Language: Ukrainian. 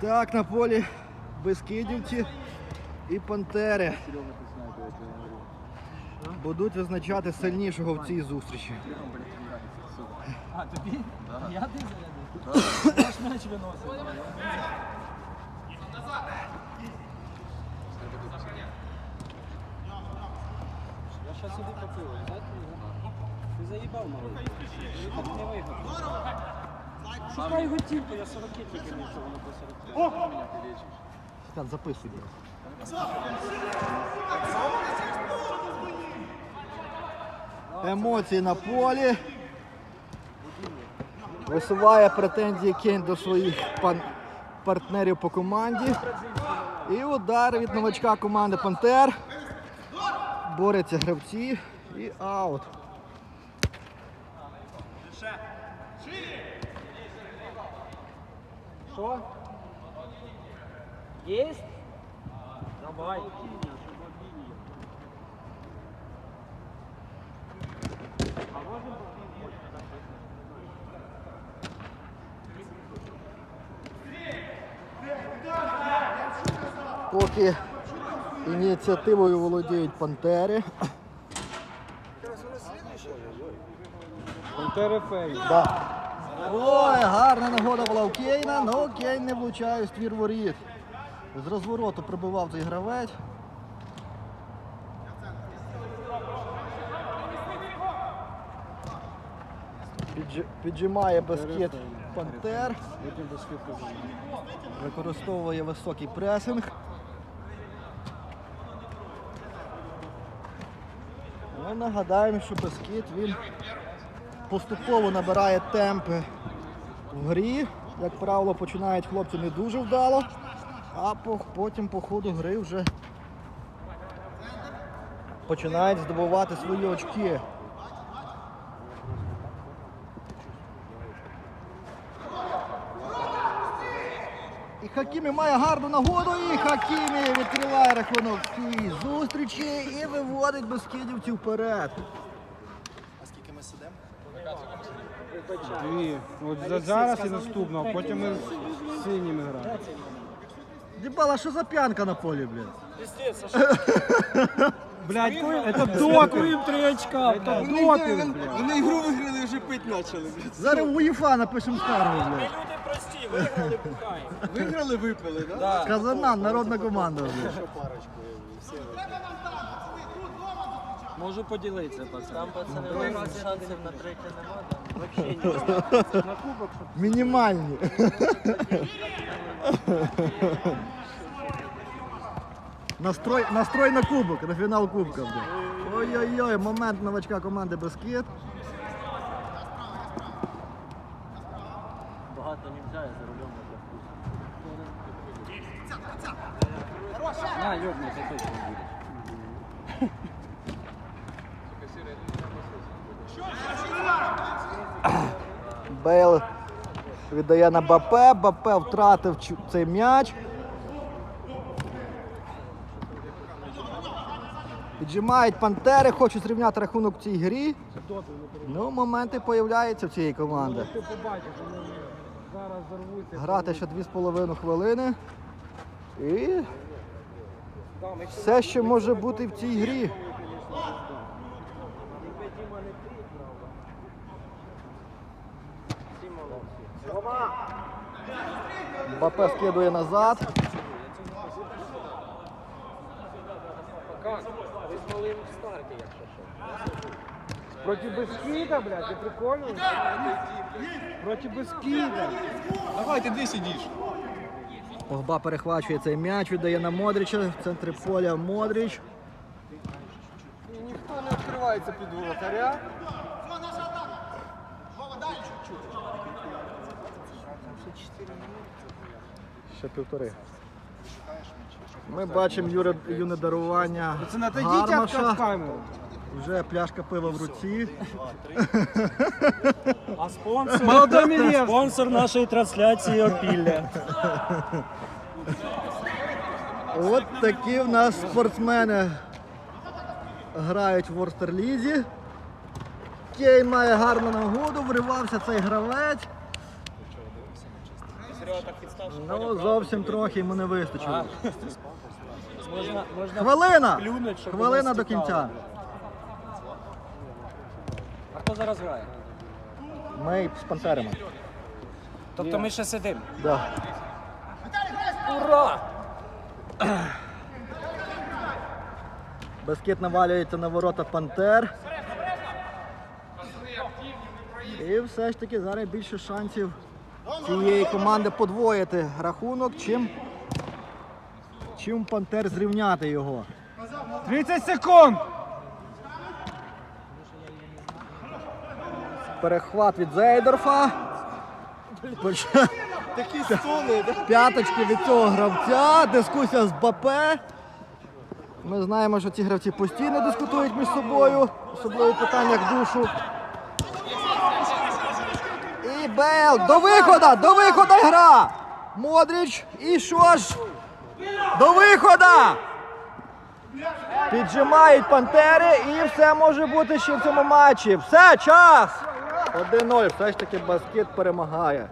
Так, на полі Бескидівці і Пантери будуть визначати сильнішого в цій зустрічі. А, тобі? Я ти зарядив? Я виносив. Щас сюди попив. Ти заїбав малий. Ти так не виграв. Шукай готівку, я 40 тільки не цього по 40. Так, записуй. Емоції на полі. Висуває претензії Кейн до своїх пан- партнерів по команді. І удар від новачка команди Пантер. Борються гравці і аут. Що? Єсть? Давай. Поки ініціативою володіють Пантери. Пантери фейк. Да. Ой, гарна нагода була у Кейна, але Кейн не влучає в ствір воріт. З розвороту прибивав цей гравець. Піджи- Піджимає баскет Пантер. Використовує високий пресинг. Ну, нагадаємо, що баскет він поступово набирає темпи в грі. Як правило, починають хлопці не дуже вдало, а потім по ходу гри вже починають здобувати свої очки. І Хакімі має гарну нагоду, і Хакімі відкриває рахунок цій зустрічі і виводить безкидівців вперед. Дві. От за- зараз і наступно, а потім ми з синіми граємо. Дібала, що за п'янка на полі, блядь? Блядь, це допінг. три очка. Це допінг, блядь. Вони ігру виграли, вже пить почали. Зараз в УЄФА напишемо скаргу, блядь. Люди прості, виграли, пухаємо. Виграли, випили, так? Казанан, народна команда, блядь. Можу поділитися, пацан. Там, пацани, шансів на третє нема, да? Вообще Мінімальні. Настрой, настрой на кубок, на фінал кубка. Ой-ой-ой, момент новачка команди Баскет. Багато не взяє за рулем на На, йобнуться точно будеш. Бейл віддає на Бапе. Бапе втратив цей м'яч. Піджимають пантери, хочуть зрівняти рахунок в цій грі. Ну, моменти появляються в цієї команди. Грати ще 2,5 хвилини. І все ще може бути в цій грі. Бапе скидує назад. Проти Бескіда, блядь, ти прикольно? Проти Бескіда. Давай, ти де сидиш? Погба перехвачує цей м'яч, віддає на Модріча. В центрі поля Модріч. І ніхто не відкривається під воротаря. Ще півтори. Ми бачимо юре, юне дарування Це отойдіть від Гармаша. камеру. Вже пляшка пива в руці. А спонсор, спонсор нашої трансляції Опілля. От такі в нас спортсмени грають в Ворстерлізі. Кейн має гарну нагоду, вривався цей гравець. Ну, зовсім трохи йому не вистачило. Можна, можна Хвилина! плюнуть, щоб Хвилина до кінця. А хто зараз грає? Ми з пантерами. Тобто ми ще сидимо. Да. Ура! Баскет навалюється на ворота Пантер. І все ж таки зараз більше шансів цієї команди подвоїти рахунок, чим, чим Пантер зрівняти його. 30 секунд! Перехват від Зейдорфа. Такі столи, да? П'яточки від цього гравця. Дискусія з Бапе. Ми знаємо, що ці гравці постійно дискутують між собою, особливо в питаннях душу. Бел до виходу! До виходу гра! Модріч і що ж? До виходу! Піджимають пантери і все може бути ще в цьому матчі. Все, час! 1-0. Все ж таки баскет перемагає.